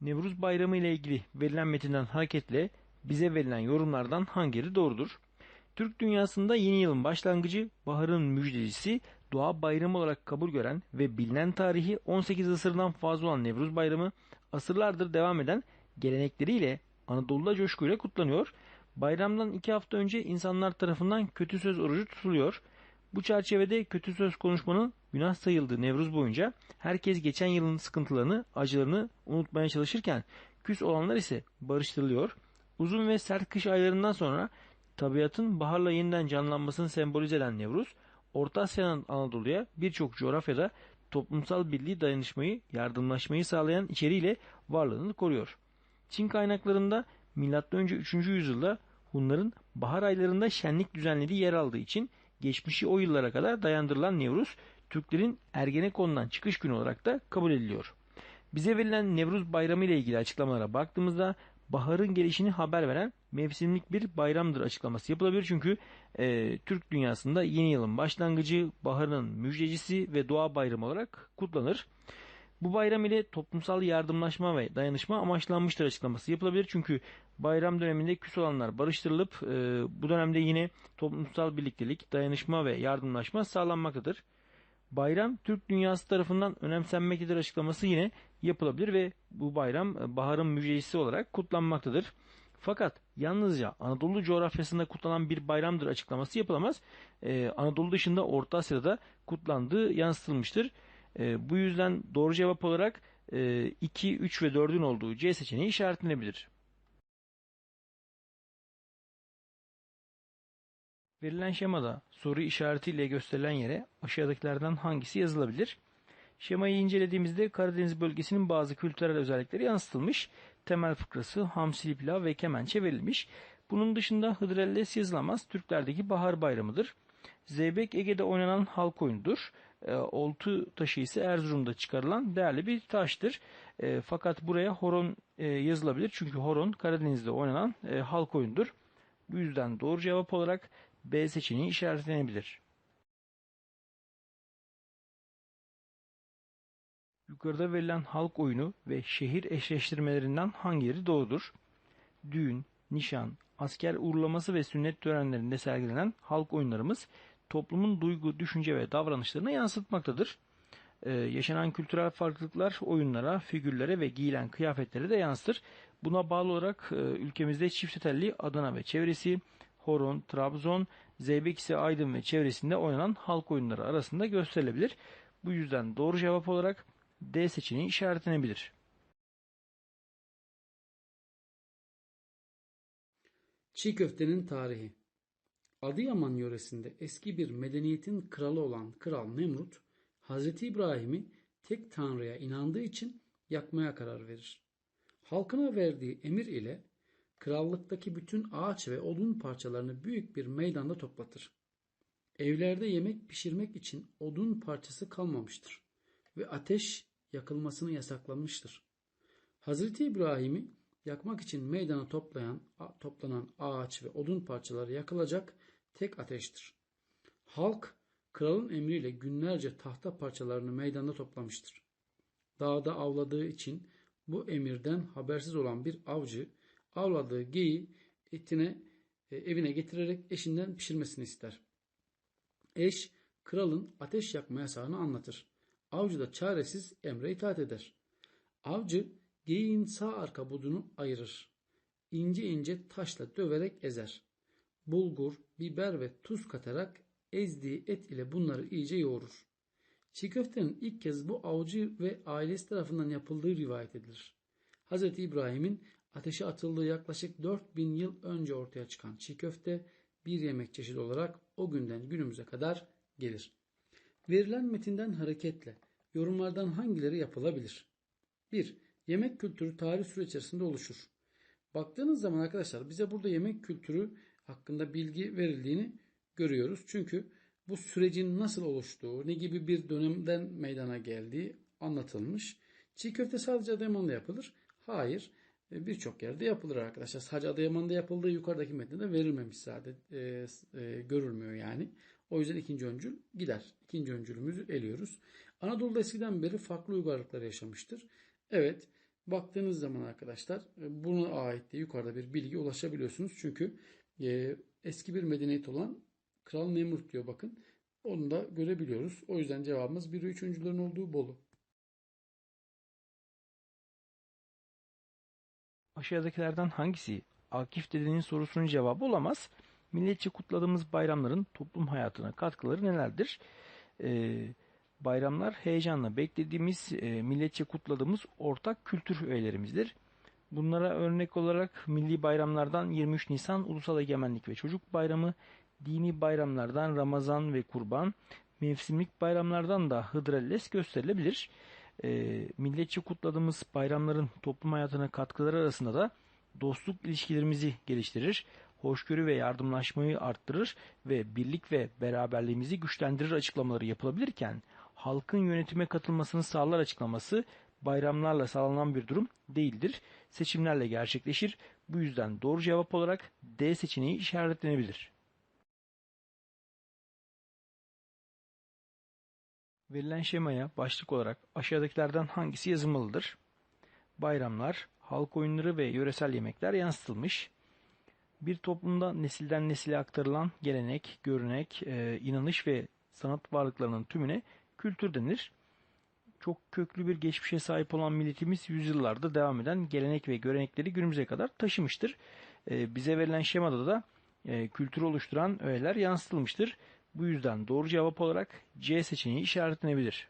Nevruz Bayramı ile ilgili verilen metinden hareketle bize verilen yorumlardan hangileri doğrudur? Türk dünyasında yeni yılın başlangıcı, baharın müjdecisi, doğa bayramı olarak kabul gören ve bilinen tarihi 18 asırdan fazla olan Nevruz Bayramı, asırlardır devam eden gelenekleriyle Anadolu'da coşkuyla kutlanıyor. Bayramdan iki hafta önce insanlar tarafından kötü söz orucu tutuluyor. Bu çerçevede kötü söz konuşmanın günah sayıldığı Nevruz boyunca herkes geçen yılın sıkıntılarını, acılarını unutmaya çalışırken küs olanlar ise barıştırılıyor. Uzun ve sert kış aylarından sonra tabiatın baharla yeniden canlanmasını sembolize eden Nevruz, Orta Asya'nın Anadolu'ya birçok coğrafyada toplumsal birliği dayanışmayı, yardımlaşmayı sağlayan içeriğiyle varlığını koruyor. Çin kaynaklarında M.Ö. 3. yüzyılda Hunların bahar aylarında şenlik düzenlediği yer aldığı için geçmişi o yıllara kadar dayandırılan Nevruz, Türklerin Ergenekon'dan çıkış günü olarak da kabul ediliyor. Bize verilen Nevruz bayramı ile ilgili açıklamalara baktığımızda baharın gelişini haber veren mevsimlik bir bayramdır açıklaması yapılabilir. Çünkü e, Türk dünyasında yeni yılın başlangıcı, baharın müjdecisi ve doğa bayramı olarak kutlanır. Bu bayram ile toplumsal yardımlaşma ve dayanışma amaçlanmıştır açıklaması yapılabilir. Çünkü bayram döneminde küs olanlar barıştırılıp e, bu dönemde yine toplumsal birliktelik, dayanışma ve yardımlaşma sağlanmaktadır. Bayram Türk dünyası tarafından önemsenmektedir açıklaması yine yapılabilir ve bu bayram e, baharın müjdecisi olarak kutlanmaktadır. Fakat yalnızca Anadolu coğrafyasında kutlanan bir bayramdır açıklaması yapılamaz. Ee, Anadolu dışında Orta Asya'da kutlandığı yansıtılmıştır. Ee, bu yüzden doğru cevap olarak e, 2, 3 ve 4'ün olduğu C seçeneği işaretlenebilir. Verilen şemada soru işaretiyle gösterilen yere aşağıdakilerden hangisi yazılabilir? Şemayı incelediğimizde Karadeniz bölgesinin bazı kültürel özellikleri yansıtılmış. Temel fıkrası, hamsili pilav ve kemençe verilmiş. Bunun dışında Hıdrellez yazılamaz Türklerdeki bahar bayramıdır. Zeybek Ege'de oynanan halk oyunudur. E, oltu taşı ise Erzurum'da çıkarılan değerli bir taştır. E, fakat buraya horon e, yazılabilir. Çünkü horon Karadeniz'de oynanan e, halk oyunudur. Bu yüzden doğru cevap olarak B seçeneği işaretlenebilir. Yukarıda verilen halk oyunu ve şehir eşleştirmelerinden hangileri doğrudur? Düğün, nişan, asker uğurlaması ve sünnet törenlerinde sergilenen halk oyunlarımız toplumun duygu, düşünce ve davranışlarını yansıtmaktadır. Ee, yaşanan kültürel farklılıklar oyunlara, figürlere ve giyilen kıyafetlere de yansıtır. Buna bağlı olarak e, ülkemizde çift telli Adana ve çevresi, Horon, Trabzon, Zeybek ise Aydın ve çevresinde oynanan halk oyunları arasında gösterilebilir. Bu yüzden doğru cevap olarak D seçeneği işaretlenebilir. Çiğ köftenin tarihi Adıyaman yöresinde eski bir medeniyetin kralı olan Kral Nemrut, Hz. İbrahim'i tek tanrıya inandığı için yakmaya karar verir. Halkına verdiği emir ile krallıktaki bütün ağaç ve odun parçalarını büyük bir meydanda toplatır. Evlerde yemek pişirmek için odun parçası kalmamıştır ve ateş yakılmasını yasaklanmıştır. Hazreti İbrahim'i yakmak için meydana toplayan, toplanan ağaç ve odun parçaları yakılacak tek ateştir. Halk kralın emriyle günlerce tahta parçalarını meydanda toplamıştır. Dağda avladığı için bu emirden habersiz olan bir avcı avladığı geyi etine e, evine getirerek eşinden pişirmesini ister. Eş kralın ateş yakma yasağını anlatır. Avcı da çaresiz emre itaat eder. Avcı geyiğin sağ arka budunu ayırır. İnce ince taşla döverek ezer. Bulgur, biber ve tuz katarak ezdiği et ile bunları iyice yoğurur. Çiğ köftenin ilk kez bu avcı ve ailesi tarafından yapıldığı rivayet edilir. Hz. İbrahim'in ateşe atıldığı yaklaşık 4000 yıl önce ortaya çıkan çiğ köfte bir yemek çeşidi olarak o günden günümüze kadar gelir. Verilen metinden hareketle yorumlardan hangileri yapılabilir? 1. Yemek kültürü tarih süre içerisinde oluşur. Baktığınız zaman arkadaşlar bize burada yemek kültürü hakkında bilgi verildiğini görüyoruz. Çünkü bu sürecin nasıl oluştuğu, ne gibi bir dönemden meydana geldiği anlatılmış. Çiğ köfte sadece Adıyaman'da yapılır. Hayır. E, birçok yerde yapılır arkadaşlar. Sadece Adıyaman'da yapıldığı yukarıdaki metnede verilmemiş zaten. E, e, görülmüyor yani. O yüzden ikinci öncül gider. İkinci öncülümüzü eliyoruz. Anadolu'da eskiden beri farklı uygarlıklar yaşamıştır. Evet Baktığınız zaman arkadaşlar e, buna ait de yukarıda bir bilgi ulaşabiliyorsunuz. Çünkü e, eski bir medeniyet olan Kral Nemrut diyor bakın. Onu da görebiliyoruz. O yüzden cevabımız 1 ve 3.'lerin olduğu Bolu. Aşağıdakilerden hangisi Akif dedenin sorusunun cevabı olamaz? Milletçe kutladığımız bayramların toplum hayatına katkıları nelerdir? Ee, bayramlar heyecanla beklediğimiz, e, milletçe kutladığımız ortak kültür öğelerimizdir. Bunlara örnek olarak milli bayramlardan 23 Nisan Ulusal Egemenlik ve Çocuk Bayramı, dini bayramlardan Ramazan ve Kurban, mevsimlik bayramlardan da Hıdrellez gösterilebilir. E, milletçe kutladığımız bayramların toplum hayatına katkıları arasında da dostluk ilişkilerimizi geliştirir, hoşgörü ve yardımlaşmayı arttırır ve birlik ve beraberliğimizi güçlendirir açıklamaları yapılabilirken halkın yönetime katılmasını sağlar açıklaması bayramlarla sağlanan bir durum değildir. Seçimlerle gerçekleşir. Bu yüzden doğru cevap olarak D seçeneği işaretlenebilir. Verilen şemaya başlık olarak aşağıdakilerden hangisi yazılmalıdır? Bayramlar, halk oyunları ve yöresel yemekler yansıtılmış. Bir toplumda nesilden nesile aktarılan gelenek, görünek, e, inanış ve sanat varlıklarının tümüne kültür denir. Çok köklü bir geçmişe sahip olan milletimiz yüzyıllarda devam eden gelenek ve görenekleri günümüze kadar taşımıştır. E, bize verilen şemada da e, kültürü oluşturan öğeler yansıtılmıştır. Bu yüzden doğru cevap olarak C seçeneği işaretlenebilir.